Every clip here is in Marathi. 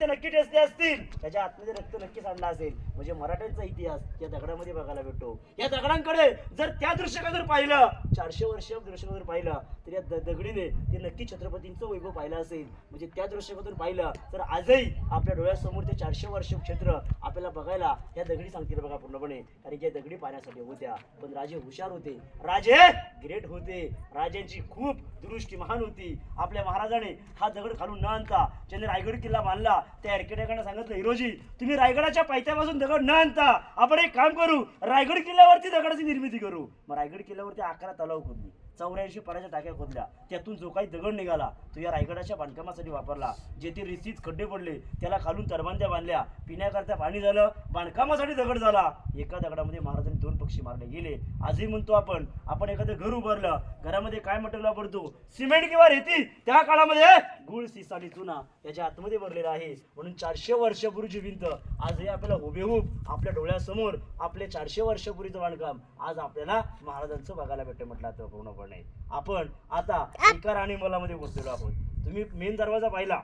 नक्की टेस्टी असतील. त्याच्या आतमध्ये रक्त नक्की सांडला असेल. म्हणजे मराठ्यांचा इतिहास या दगडामध्ये बघायला भेटतो. या दगडांकडे जर त्या दृश्याकडे जर पाहिलं चारशे वर्ष दृश्याकडे जर पाहिलं तर या दगडीने ते नक्की छत्रपतींचं वैभव पाहिलं असेल. म्हणजे त्या दृश्याकडून पाहिलं तर आजही आपल्या डोळ्यासमोर ते चारशे वर्ष क्षेत्र आपल्याला बघायला या दगडी सांगतील बघा पूर्णपणे. कारण की या दगडी पाहण्यासाठी होत्या. पण राजे हुशार होते. राजे ग्रेट होते. राजांची खूप दृष्टी महान होती. आपल्या महाराजाने हा दगड खालून न आणता ज्यांनी रायगड किल्ला बांधला त्या एरकेड्याकडे सांगितलं हिरोजी तुम्ही रायगडाच्या पायथ्यापासून दगड न आणता आपण एक काम करू रायगड किल्ल्यावरती दगडाची निर्मिती करू. मग रायगड किल्ल्यावरती अकरा तलाव खोदली. चौऱ्याऐंशी पाण्याच्या टाक्या खोदल्या. त्यातून जो काही दगड निघाला तो या रायगडाच्या बांधकामासाठी वापरला. जेथे रिसीत खड्डे पडले त्याला खालून तरबांद्या बांधल्या. पिण्याकरता पाणी झालं बांधकामासाठी दगड झाला. एका दगडामध्ये महाराजांनी दोन पक्षी मारले गेले. आजही म्हणतो आपण आपण एखादं घर उभारलं घरामध्ये काय मटेरियल वापरतो? सिमेंट किंवा रेती? त्या काळामध्ये गुळ सिसाली चुना याच्या आतमध्ये भरलेला आहे. म्हणून चारशे वर्षापूर्वीची भिंत आजही आपल्याला हुबेहूब आपल्या डोळ्यासमोर आपले चारशे वर्षापूर्वीचं बांधकाम आज आपल्याला महाराजांचं बघायला भेटतं म्हटलं तर पूर्णपणे. आपण आता एका राणी मलामध्ये बसलेलो आहोत. तुम्ही मेन दरवाजा पाहिला.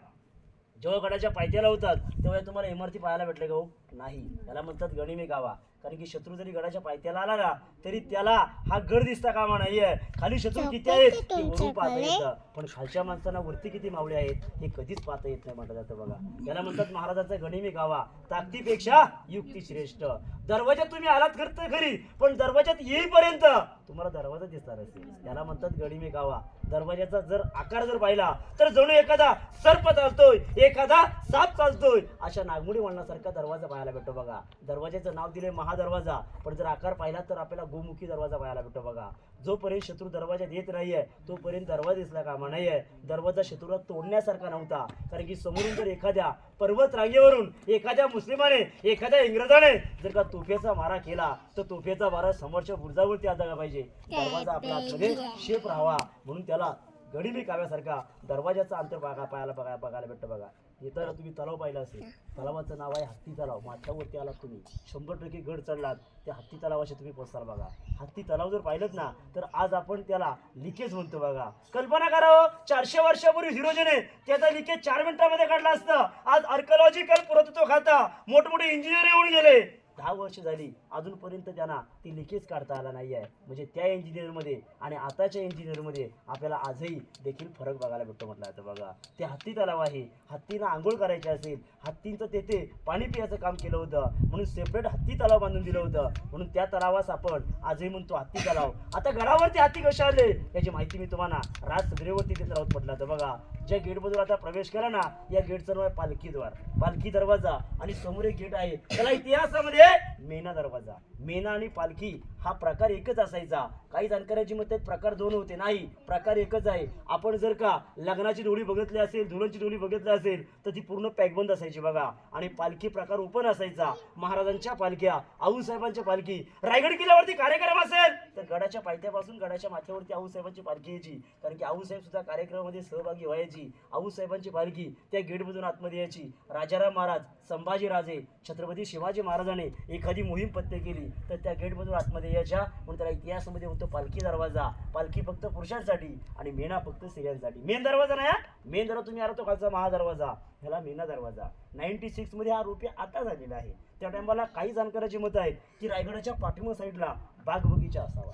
जेव्हा गडाच्या पायथ्याला होतात तेव्हा तुम्हाला इमारती पाहायला भेटले का हो? नाही. त्याला म्हणतात गणिमे गावा. कारण की शत्रू जरी गडाच्या पायथ्याला आला ना तरी त्याला हा गड दिसता कामा नाहीये. खाली शत्रू किती आहेत? ते वरून पाहता येतं. पण खालच्या माणसांना वरती किती मावळे आहेत हे कधीच पाहता येत नाही म्हटलं जातं बघा. याला म्हणतात महाराजाचा गणिमे गावा. ताकदीपेक्षा युक्ती श्रेष्ठ. दरवाजात तुम्ही आलात करत खरी पण दरवाजात येईपर्यंत तुम्हाला दरवाजा दिसणार असेल. त्याला म्हणतात गणिमे गावा. दरवाजाचा जर आकार जर पाहिला तर जणू एखादा सर्प चालतोय एखादा साप चालतोय अशा नागमोडी वळणासारखा दरवाजा पाहायला भेटतो बघा. दरवाजाचं नाव दिले महादरवाजा. पण जर आकार पाहिला तर आपल्याला गोमुखी दरवाजा पाहायला भेटतो बघा. जोपर्यंत शत्रू दरवाजात येत नाहीये तोपर्यंत दरवाजा दिसला कामा नाहीये. दरवाजा शत्रूला तोडण्यासारखा नव्हता. कारण की समोरून जर एखाद्या पर्वत रांगेवरून एखाद्या मुस्लिमाने एखाद्या इंग्रजाने जर का तोफेचा मारा केला तर तोफेचा मारा समोरच्या बुर्जावरती आदळला पाहिजे. दरवाजा आपल्या आतमध्ये शेप राहावा. म्हणून त्याला गडिमी काव्यासारखा दरवाजाचा अंतर बघा पाहायला बघा बघायला भेटतं बघा. इथं तुम्ही तलाव पाहिला असेल तलावाचं नाव आहे हत्ती तलाव. माथ्यावरती आलात तुम्ही. शंभर टक्के गड चढलात त्या हत्ती तलावाशी तुम्ही पोचताल बघा. हत्ती तलाव जर पाहिलं ना तर आज आपण त्याला लिकेज म्हणतो बघा. कल्पना करा हो, चारशे वर्षापूर्वी हिरोजीने त्याचा लिकेज चार मिनिटामध्ये काढला असतं. आज आर्किओलॉजिकल पुरातत्व खाता. मोठमोठे इंजिनियर येऊन गेले. दहा वर्ष झाली अजूनपर्यंत त्यांना ती लिकेज काढता आला नाही आहे म्हणजे त्या इंजिनियरमध्ये आणि आताच्या इंजिनियरमध्ये आपल्याला आजही देखील फरक बघायला भेटतो म्हटलं जातं. बघा ते हत्ती तलाव आहे. हत्तीनं आंघोळ करायची असेल हत्तींचं तेथे पाणी पियाचं काम केलं होतं. म्हणून सेपरेट हत्ती तलाव बांधून दिलं होतं. म्हणून त्या तलावास आपण आजही म्हणतो हत्ती तलाव. आता घरावरती हत्ती कसे आले? याची माहिती मी तुम्हाला राज सदरेवरती तिथे राहत म्हटलं तर बघा ज्या गेटमधून आता प्रवेश केला ना या गेटचं नाव आहे पालखीद्वार. पालखी दरवाजा आणि समोर एक गेट आहे. त्याला इतिहासामध्ये मेना दरवाजा. मेना आणि पालखी हा प्रकार एकच असायचा. काही जाणकारांची मत प्रकार दोन होते. नाही प्रकार एकच आहे. आपण जर का लग्नाची डोळी बघितली असेल धुळांची डोळी बघितली असेल तर ती पूर्ण पॅकबंद असायची बघा. आणि पालखी प्रकार ओपन असायचा. महाराजांच्या पालख्या आऊसाहेबांच्या पालखी. रायगड किल्ल्यावरती कार्यक्रम असेल! तर गडाच्या पायथ्यापासून गडाच्या माथ्यावरती आऊसाहेबांची पालखी यायची. कारण की आऊसाहेब सुद्धा कार्यक्रमामध्ये सहभागी व्हायची. आऊसाहेबांची पालखी त्या गेटमधून आतमध्ये यायची. राजाराम महाराज संभाजी राजे छत्रपती शिवाजी महाराजांनी एखादी मोहीम पत्ते केली. तर त्या गेटमधून आतमध्ये यायच्या म्हणून त्याला इतिहासामध्ये म्हणतो पालखी दरवाजा. पालखी फक्त पुरुषांसाठी आणि मेना फक्त स्त्रियांसाठी. मेन दरवाजा नाही मेन दरवाजा तुम्ही आला तो खालचा महादरवाजा. ह्याला मेना दरवाजा. नाईन्टी सिक्समध्ये हा रुपये आता झालेला आहे. त्या टायमाला काही जाणकाराची मत आहेत की रायगडाच्या पाठिंबा साईडला बाग बगीचा असावा.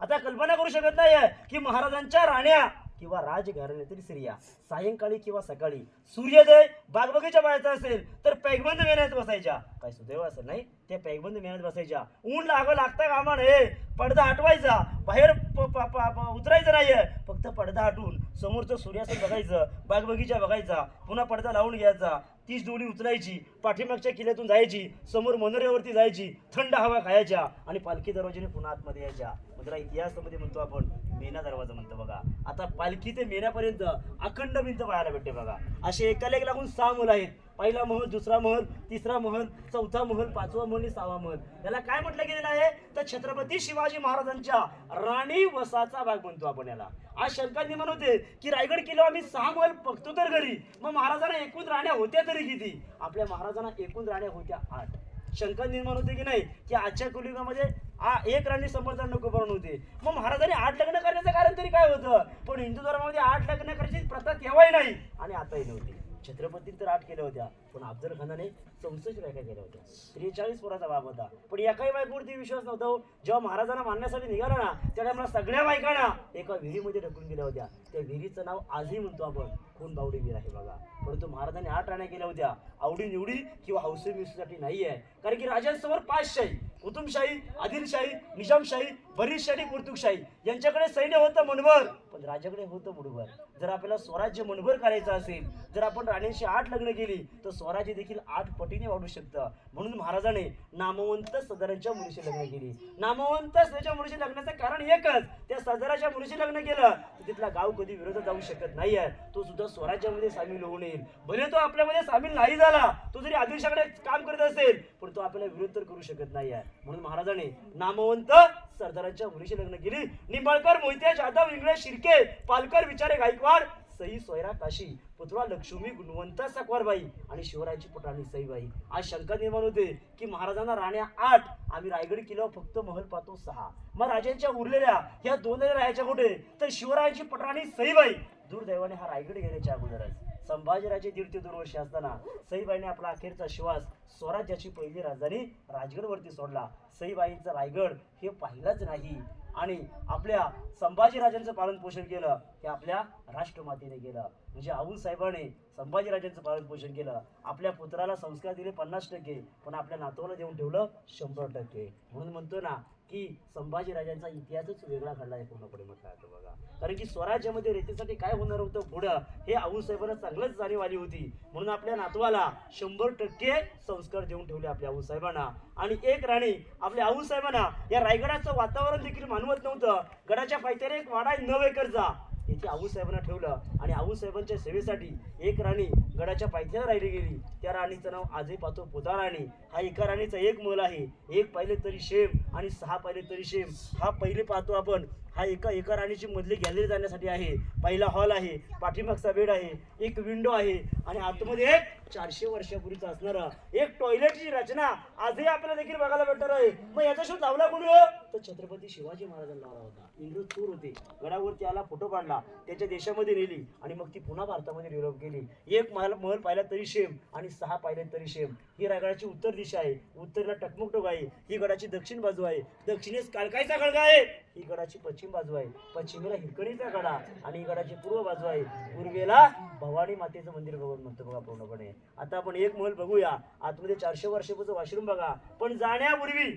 आता कल्पना करू शकत नाही की महाराजांच्या राण्या किंवा राजघराण्यातील स्त्रिया सायंकाळी किंवा सकाळी सूर्योदय बागबगीच्या बाहेरचा असेल तर पैगबंद मेहनत बसायच्या. काय सुदैव असेल नाही त्या पैगबंद मेहनत बसायच्या. ऊन लागं लागता कामा नये पडदा हटवायचा. बाहेर प- उतरायचं नाहीये. फक्त पडदा हटून समोरचं सूर्यास्त बघायचं बागबगीचा बघायचा पुन्हा पडदा लावून घ्यायचा. तीच डोळी उचलायची पाठीमागच्या किल्ल्यातून जायची समोर मनोऱ्यावरती जायची थंड हवा खायच्या आणि पालखी दरवाजेने पुन्हा आतमध्ये यायच्या. मग इतिहासामध्ये म्हणतो आपण मेना दरवाजा म्हणतो बघा. आता पालखी ते मेण्यापर्यंत अखंड भिंत पाहायला भेटते बघा. असे एकाला एक लागून सहा महल आहेत. पहिला महल दुसरा महल तिसरा महल चौथा महल पाचवा महल आणि सहावा महल. याला काय म्हटलं गेलेलं आहे? तर छत्रपती शिवाजी महाराजांच्या राणी वसाचा भाग म्हणतो आपण याला. आज शंका निर्माण होते की रायगड किल्ला आम्ही सहा महल बघतो तर घरी. मग महाराजांना एकूण राण्या होत्या तरी किती? आपल्या महाराजांना एकूण राण्या होत्या आठ. शंका निर्माण होते की नाही की आजच्या कुलिगामध्ये आ एक राणी समर्थन नको बनवून होते. मग महाराजांनी आठ लग्न करण्याचं कारण तरी काय होतं? पण हिंदू धर्मामध्ये आठ लग्न करायची प्रथा तेव्हाही नाही. आणि आताही नव्हती. छत्रपतीने तर आठ केल्या होत्या. पण अफजल खानाने चौसष्ट बायका गेल्या होत्या त्रेचाळीस पोराचा बाप होता. पण एकाही बायकोवरती विश्वास नव्हता हो. जेव्हा महाराजांना मानण्यासाठी निघाला ना त्या टायमाला सगळ्या बायकांना एका विहिरीमध्ये ढकलून गेल्या होत्या. त्या विहिरीचं नाव आजही म्हणतो आपण खून बावडी विहीर आहे बघा. परंतु महाराजांनी आठ राण्या केल्या होत्या. आवडी निवडी किंवा हौसे मिसूसाठी नाही आहे कारण की राजांसमोर पाचशाही कुतुबशाही आदिलशाही निजामशाही बरीचशाही कुर्तुकशाही यांच्याकडे सैन्य होतं मनभर. पण राजाकडे होतं मुठभर जर आपल्याला स्वराज्य मनभर करायचं असेल जर आपण राण्यांशी आठ लग्न केली तर स्वराज्य देखील आठ पटीने वाढू शकतं. म्हणून महाराजाने नामवंत सदरांच्या मुलीशी लग्न केली. नामवंत सदराच्या मुलीशी लग्नाचं कारण एकच त्या सदराच्या मुलीशी लग्न केलं तर तिथला गाव कधी विरोधात जाऊ शकत नाहीये. तो सुद्धा स्वराज्यामध्ये सामील होऊन येईल. भले तो आपल्यामध्ये सामील नाही झाला तो जरी आदिलशाकडे काम करत असेल पण तो आपल्याला विरोध तर करू शकत नाही आहे म्हणून महाराजाने नामवंत सरदारांच्या मुलीशी लग्न केली. निंबाळकर मोहिते जाधव इंग्रज शिर्के पालकर विचारे गायकवाड सई सोयरा काशी पुतळा लक्ष्मी गुणवंत सकवारबाई आणि शिवरायाची पुटाणी सईबाई आज शंका निर्माण होते की महाराजांना राण्या आठ आम्ही रायगड किल्ल्यावर फक्त महल पाहतो सहा. मग राजांच्या उरलेल्या ह्या दोन राहायच्या कुठे? तर शिवरायाची पटाणी सईबाई दुर्दैवाने हा रायगड घेण्याच्या अगोदरच. संभाजीराजे दीड ते दोन वर्ष असताना सईबाईने आपला अखेरचा श्वास स्वराज्याची पहिली राजधानी राजगडवरती सोडला. सईबाईंचा रायगड हे पाहिलंच नाही. आणि आपल्या संभाजीराजांचं पालन पोषण केलं हे आपल्या राष्ट्रमातेने केलं. म्हणजे आऊल साहेबाने संभाजीराजांचं पालन पोषण केलं. आपल्या पुत्राला संस्कार दिले पन्नास टक्के पण आपल्या नातवाला देऊन ठेवलं शंभर टक्के. म्हणून म्हणतो ना की संभाजीराजांचा इतिहासच वेगळा घडला आहे पूर्णपणे म्हटलं जातं बघा. कारण की स्वराज्यामध्ये रेतीसाठी काय होणार होतं पुढं हे आऊ साहेबांना चांगलंच जाणीव आली होती. म्हणून आपल्या नातवाला शंभर टक्के संस्कार देऊन ठेवले आपल्या आऊसाहेबांना. आणि एक राणी आपल्या आऊसाहेबांना या रायगडाचं वातावरण देखील मानवत नव्हतं. गडाच्या पायथ्याने एक वाडा नऊ एकरचा येथे आऊ साहेबांना ठेवलं. आणि आऊ साहेबांच्या सेवेसाठी एक राणी गडाच्या पायथ्याला राहिली गेली. त्या राणीचं नाव आजही पाहतो पुता राणी. हा एका राणीचा एक मोल आहे. एक पाहिले तरी शेम आणि सहा पाहिले तरी शेम. हा पहिले पाहतो आपण हा एका एका राणीची मधली गॅलरी जाण्यासाठी आहे. पहिला हॉल आहे पाठीमागचा बेड आहे एक विंडो आहे आणि आतमध्ये एक चारशे वर्षापूर्वीचा असणारा एक टॉयलेटची रचना. आजही आपल्याला देखील बघायला भेटणार आहे. मग याचा शोध लावला कोणी हो? तर छत्रपती शिवाजी महाराजांना लावला होता. इंग्रज चोर होते. गडावरती आला फोटो काढला. त्याच्या देशामध्ये नेली आणि मग ती पुन्हा भारतामध्ये डेव्हलप केली एक महाल महल पाहिला तरी शेम आणि सहा पाहिले तरी शेम ही रायगडाची उत्तर दिशा आहे. उत्तरेला टकमक टोक आहे. ही गडाची दक्षिण बाजू आहे. दक्षिणेस काळकायचा खळगा आहे. ही गडाची पश्चिम बाजू आहे. पश्चिमेला हिरकणीचा गडा आणि ही गडाची पूर्व बाजू आहे. पूर्वेला भवानी मातेचं मंदिर बघून म्हणतो बघा पूर्णपणे. आता आपण एक महल बघूया. आतमध्ये चारशे वर्षापूर्वीचं वॉशरूम बघा. पण जाण्यापूर्वी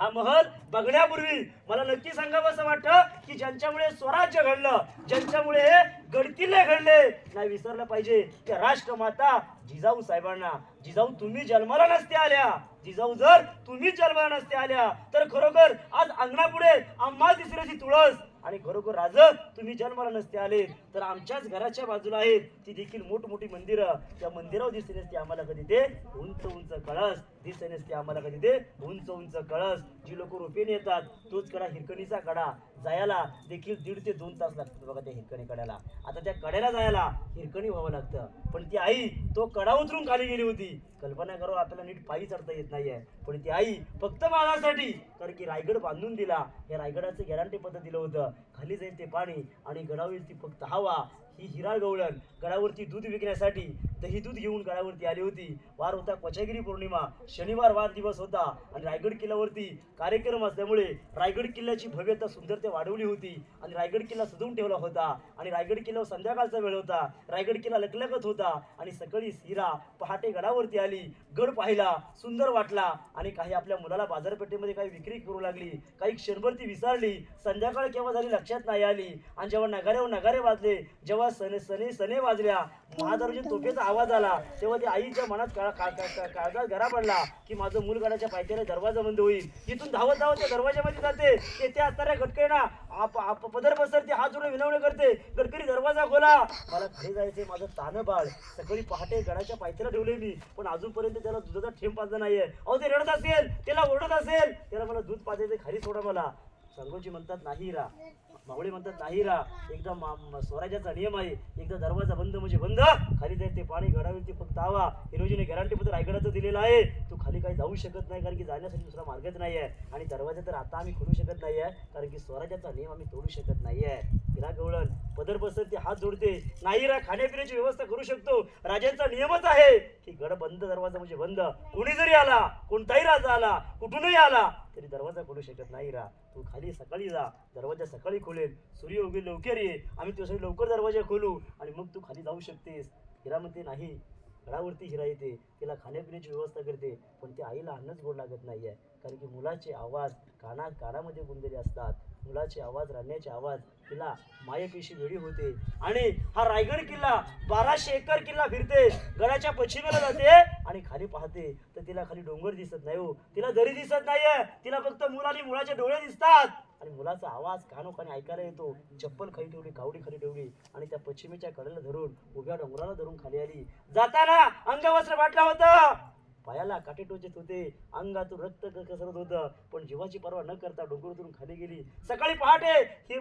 हा महल बघण्यापूर्वी मला नक्की सांगावं असं वाटतं की ज्यांच्यामुळे स्वराज्य घडलं ज्यांच्यामुळे हे गडकिल्ले घडले नाही विसरलं पाहिजे त्या राष्ट्रमाता जिजाऊ साहेबांना. जिजाऊ तुम्ही जन्माला नसते आल्या. जिजाऊ जर तुम्ही जन्माला नसते आल्या तर खरोखर आज अंगणापुढे आम्हा तिसऱ्याची तुळस. आणि खरोखर राज तुम्ही जन्माला नसते आले. तर आमच्याच घराच्या बाजूला आहेत. ती देखील मोठमोठी मंदिरं. त्या मंदिरावर दिसते नसते आम्हाला कधी ते उंच उंच कळस. दिसते नसते आम्हाला कधी ते उंच उंच कळस. जी लोक रोपेने येतात तोच कडा हिरकणीचा कडा. जायला देखील दीड ते दोन तास लागतात बघा त्या हिरकणी कड्याला. आता त्या कड्याला जायला हिरकणी व्हावं लागतं. पण ती आई तो कडा उतरून खाली गेली होती. कल्पना करो आपल्याला नीट पायी चढता येत नाहीये. पण ती आई फक्त माझ्यासाठी कारण की रायगड बांधून दिला. या रायगडाचं गॅरंटी पद्धत दिलं होतं. खाली जाईल ते पाणी आणि गडावर ती फक्त हा हवा ही हिरा गवळण गडावरती दूध विकण्यासाठी दही दूध घेऊन गडावरती आली होती. वार होता कोचागिरी पौर्णिमा. शनिवार वार दिवस होता आणि रायगड किल्ल्यावरती कार्यक्रम असल्यामुळे रायगड किल्ल्याची भव्यता सुंदरता वाढवली होती आणि रायगड किल्ला सजवून ठेवला होता आणि रायगड किल्ल्यावर संध्याकाळचा वेळ होता. रायगड किल्ला लकलकत होता आणि सकाळी हिरा पहाटे गडावरती आली. गड पाहिला सुंदर वाटला आणि काही आपल्या मुलाला बाजारपेठेमध्ये काही विक्री करू लागली. काही क्षणभर ती विसरली. संध्याकाळ केव्हा झाली लक्षात नाही आली. आणि जेव्हा नगाऱ्यावर नगारे वाजले जेव्हा सने सने सने वाजल्या. महादारूच्या तोफेचा आवाज आला. तेव्हा ती आईच्या मनात काळजात घरा पडला की माझं मूल गडाच्या पायथ्याला दरवाजा बंद होईल. इथून धावत धावत त्या दरवाजामध्ये जाते. तेथे असणाऱ्या गटकेना आप आप पदर पसरते हात जोडून विनवणी करते. गडकरी दरवाजा खोला. मला घरी जायचे माझं तानं बाळ. सकाळी पहाटे गडाच्या पायथ्याला ठेवले मी पण अजूनपर्यंत त्याला दुधाचा थेंब पाजला नाहीये. अहो ते रडत असेल. त्याला ओरडत असेल. त्याला मला दूध पाजायचं खाली सोडा मला. संगोजी म्हणतात नाही रा. मावळे म्हणतात नाही रा एकदा मा- स्वराज्याचा नियम आहे. एकदा दरवाजा बंद म्हणजे बंद. खाली जाईल ते पाणी गडावरती फक्त आवा. हिरोजीने गॅरंटी पत्र रायगडाचं दिलेलं आहे. तू खाली काही जाऊ शकत नाही कारण की जाण्यासाठी दुसरा मार्गच नाही आहे आणि दरवाजा तर आता आम्ही खोलू शकत नाही आहे कारण की स्वराज्याचा नियम आम्ही तोडू शकत नाही आहे तिला गवळण पदर बसत ते हात जोडते. नाही रा खाण्यापिण्याची व्यवस्था करू शकतो. राजांचा नियमच आहे की गड बंद दरवाजा म्हणजे बंद. कोणी जरी आला कोणताही राजा आला कुठूनही आला तरी दरवाजा खोलू शकत नाही रा. तू खाली सकाळी जा. दरवाजा सकाळी खोलेल. सूर्य उगे लवकर ये. आम्ही तुझ्यासाठी लवकर दरवाजा खोलू. आणि मग तू खाली जाऊ शकतेस. हिरा म्हणते नाही. गडावरती हिरा येते. तिला खाण्यापिण्याची व्यवस्था करते. पण त्या आईला अन्नच गोड लागत नाहीये. कारण की मुलाचे आवाज काना कानामध्ये गुंदलेले असतात. मुलाचे आवाज राण्याचे आवाज किल्ला मायेपेशी वेळी होते. आणि हा रायगड किल्ला बाराशे एकर किल्ला फिरते. गडाच्या पश्चिमेला जाते आणि खाली पाहते. तर तिला खाली डोंगर दिसत नाही हो. तिला दरी दिसत नाहीये. तिला फक्त मुल आणि मुलाचे डोळे दिसतात. आणि मुलाचा आवाज कानोकाने ऐकायला येतो. चप्पल खाली ठेवली कावडी खाली ठेवली आणि त्या पश्चिमेच्या कडेला धरून उभ्या डोंगराला धरून खाली आली. जाताना अंगवस्त्र वाटलं होतं. पायाला काटे टोचत होते. अंगातून रक्त कसरत होतं. पण जीवाची पर्वा न करता डोंगरातून खाली गेली. सकाळी पहाटे ही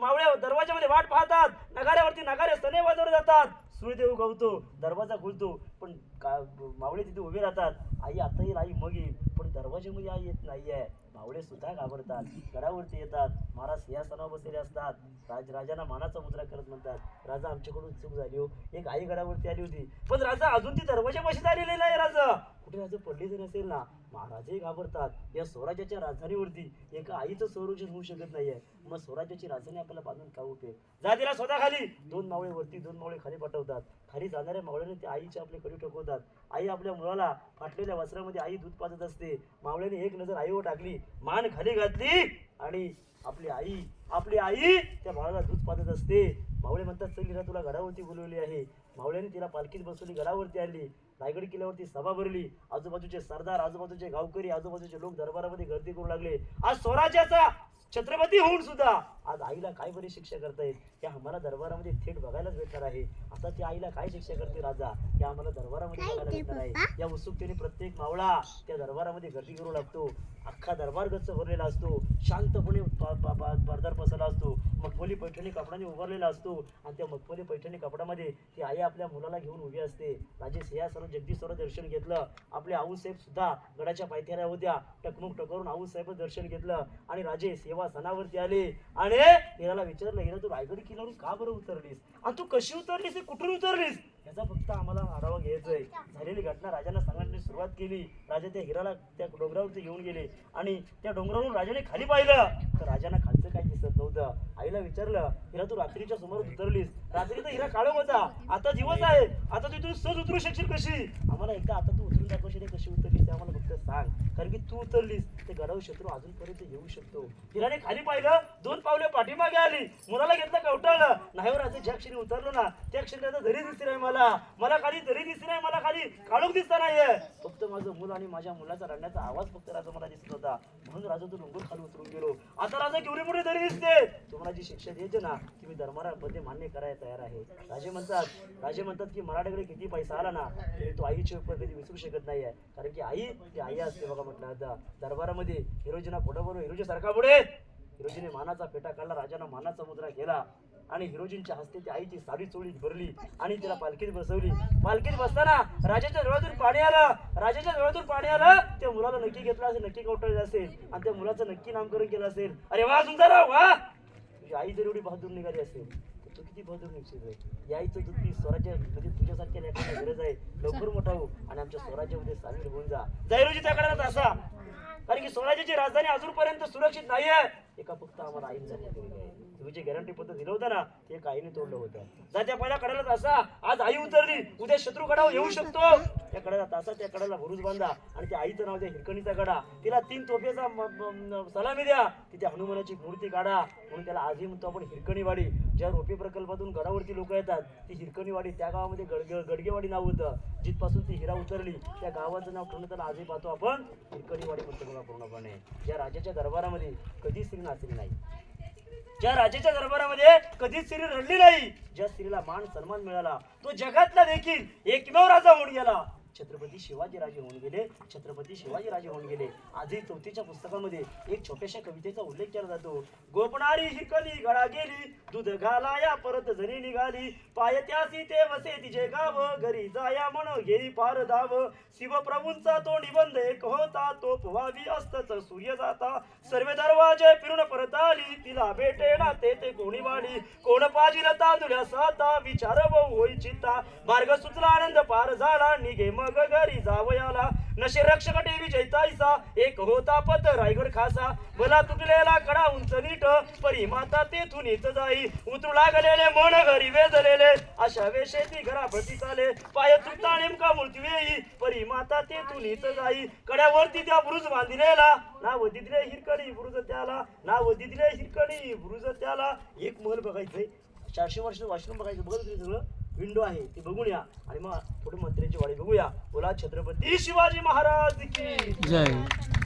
मावळे दरवाजामध्ये वाट पाहतात. नगाऱ्यावरती नगारे सने वाजवले जातात. सूर्यदेव गवतो. दरवाजा खुलतो. पण का मावळे तिथे उभे राहतात. आई आता येईल आई मग येईल. पण दरवाजामध्ये आई येत नाही आहे मावळे सुद्धा घाबरतात गडावरती येतात. महाराज सिंहासनावर बसलेले असतात. राज राजांना मानाचा मुद्रा करत म्हणतात. राजा आमच्याकडून चूक झाली हो. एक आई गडावरती आली होती. पण राजा अजून ती दरवाजापाशी आलेली नाही राजा. कुठे राजा पडली जर नसेल ना? महाराजही घाबरतात. या स्वराज्याच्या राजधानीवरती एका आईचं संरक्षण होऊ शकत नाहीये. मग स्वराज्याची राजधानी आपल्याला बांधून का उपयोग जा तिला स्वतः खाली. दोन मावळे वरती दोन मावळे खाली पाठवतात. खाली जाणाऱ्या मावळ्याने त्या आईच्या आपले कडे ठोकवतात. आई आपल्या मुलाला फाटलेल्या वस्त्रामध्ये आई दूध पाजत असते. मावळ्याने एक नजर आईवर टाकली. मान खाली घातली आणि आपली आई आपली आई त्या बाळाला दूध पाजत असते. मावळे म्हणतात चल तुला गडावरती बोलवली आहे. मावळ्याने तिला पालखीत बसवली गडावरती आणली. रायगड किल्ल्यावरती सभा भरली. आजूबाजूचे सरदार आजूबाजूचे गावकरी आजूबाजूचे लोक दरबारामध्ये गर्दी करू लागले. आज स्वराज्याचा छत्रपती होऊन सुद्धा आज आईला काय बरी शिक्षा करतायत हे आम्हाला दरबारामध्ये थेट बघायलाच भेटणार आहे. आता त्या आईला काय शिक्षा करते राजा? हे आम्हाला दरबारामध्ये बघायला भेटणार आहे. या उत्सुकतेने प्रत्येक मावळा त्या दरबारामध्ये गर्दी करू लागतो. अख्खा दरबार गच्च भरलेला असतो. शांतपणे पडदार पसरला असतो. मखमली पैठणी कपड्याने उभारलेला असतो. आणि त्या मखमली पैठणी कपड्यामध्ये ती आई आपल्या मुलाला घेऊन उभी असते. राजे सर्व जगदीश्वर दर्शन घेतलं. आपले आऊसाहेब सुद्धा गडाच्या पायथ्याला होत्या. टकमुक टकरून आऊसाहेब दर्शन घेतलं. आणि राजे सेवा सणावरती आले. आणि हिराला विचारलं हिरा तू रायगड किल्ल्यावरून का बरं उतरलीस? आणि तू कशी उतरलीस? हे कुठून उतरलीस? याचा फक्त आम्हाला आढावा घ्यायचा आहे. झालेली घटना राजांना सांगण्याची सुरुवात केली. राजा त्या हिराला त्या डोंगरावरती घेऊन गेले आणि त्या डोंगरावरून राजाने खाली पाहिलं. तर राजांना खालचं काही दिसत नव्हतं. आईला विचारलं हिरा तू रात्रीच्या समोर उतरलीस. रात्री तर हिरा काळोख होता. आता दिवस आहे. आता तू तू सहज उतरू शकशील कशी? आम्हाला एकदा आता तू उतरून कशी उतरली ते आम्हाला फक्त सांग. कारण की तू उतरलीस ते गडावर शत्रू अजूनपर्यंत येऊ शकतो. हिराने खाली पाहिलं दोन पावले पाठीमागे आली. मुलाला घेतलं कवटाळलं. नाही हो ज्या क्षणी उतरलो ना त्या क्षणी आता दरी दिसते नाही मला. मला खाली दरी दिसते नाही मला खाली काळोख दिसता नाहीये. फक्त माझं मूल आणि माझ्या मुलाचा रडण्याचा आवाज फक्त राजा मला दिसत होता. म्हणून राजा तो डोंगर खाली उतरून गेलो. आता राजा केवढी मोठी दरी दिसते. तुम्हाला जी शिक्षा द्यायची ना ती मी दरबारामध्ये मान्य करायला तयार आहे. राजे म्हणतात राजे म्हणतात की मराठीकडे किती पैसा आला ना तो आईची पद्धती कधी विसरू शकत नाहीये. कारण की आई ती आई असते बघा म्हटलं दरबारामध्ये हिरोजीना पुढे बरोबर हिरोजी सारखा पुढे हिरोजीने मानाचा फेटा काढला राजानं मानाचा मुद्रा केला. आणि हिरोजींच्या हस्ते ती आईची साडी चोळी भरली आणि तिला पालखीत बसवली. पालखीत बसताना राजाच्या डोळ्यातून पाणी आलं. राजाच्या डोळ्यातून पाणी आलं. त्या मुलाला नक्की घेतलं असेल नक्की कवटळलं असेल. आणि त्या मुलाचं नक्की नामकरण केलं असेल. अरे वा सुंदर वा! तुझी आई जर एवढी बहादूर निघाली असेल तू किती बहादूर निघशील रे? या ती स्वराज्य म्हणजे तुझ्यासारख्या लेखांना गरज आहे. लवकर मोठा हो आणि आमच्या स्वराज्यामध्ये सामील होऊन जा. जयरोजी त्या कडाला असा कारण की स्वराज्याची राजधानी अजूनपर्यंत सुरक्षित नाही आहे एका फक्त आम्हाला आईने आहे तुम्ही जे गॅरंटी पद्धत दिलं होतं ना ते आईने तोडलं होतं. जा त्या पहिल्या कडाला तासा आज आई उतरली. उद्या शत्रू कडावर येऊ शकतो. त्या कडाला तासा त्या कडाला भरूच बांधा. आणि त्या आईचं नाव द्या हिरकणीचा कडा तिला तीन तोफेचा सलामी द्या. तिथे हनुमानाची मूर्ती काढा. म्हणून त्याला आजही म्हणतो आपण हिरकणीवाडी. ज्या रोपे प्रकल्पातून गडावरती लोक येतात ती हिरकणीवाडी त्या गावामध्ये गडगे गडगेवाडी नाव होतं. जिथपासून ती हिरा उतरली त्या गावाचं नाव ठेवून त्याला आजही पाहतो आपण हिरकणीवाडी म्हणतो पूर्णपणे. ज्या राजाच्या दरबारामध्ये कधीच स्त्री नाचली नाही. ज्या राजाच्या दरबारामध्ये कधीच स्त्री रडली नाही ज्या स्त्रीला मान सन्मान मिळाला तो जगातला देखील एकमेव राजा होऊन गेला. छत्रपती शिवाजीराजे होऊन गेले. छत्रपती शिवाजीराजे होऊन गेले. आजही चौथीच्या पुस्तकामध्ये एक छोट्याशा कवितेचा उल्लेख केला जातो. गोपणारी ही कली गळा गेली दूध घालाया परत जरी निघाली. पायत्यासी ते वसे तिचे गाव घरी जाया म्हण घेई पार धाव. शिवप्रभूंचा तो निबंध एक होता तो व्हावी असतच सूर्य जाता. सर्व दरवाजे फिरून परत आली तिला भेटे ना ते ते कोणी वाढी कोण पाजील तांदुल्या साता विचार होई चित्ता मार्ग सुचला आनंद पार झाला निघे मग घरी जावयाला नशे रक्षक देवी जैताईसा एक होता पत रायगड खासा. मला तुटलेला कडा उंच नीट परी माता तेथून येत जाई. उतरू लागलेले मन घरी वेधलेले अशा वेशे ती घराभती चाले. पाय तुटता नेमका मूर्ती वेई परी माता तेथून येत जाई. कड्यावरती त्या बुरुज बांधिलेला. नाव दिदले हिरकडी बुरुज त्याला. नाव दिदले हिरकडी बुरुज त्याला. एक महल बघायचंय. चारशे वर्ष वॉशरूम बघायचं. बघत सगळं. विंडो आहे ते बघून या आणि मग थोडी मंत्र्यांची वाडी बघूया. बोला छत्रपती शिवाजी महाराज की जय.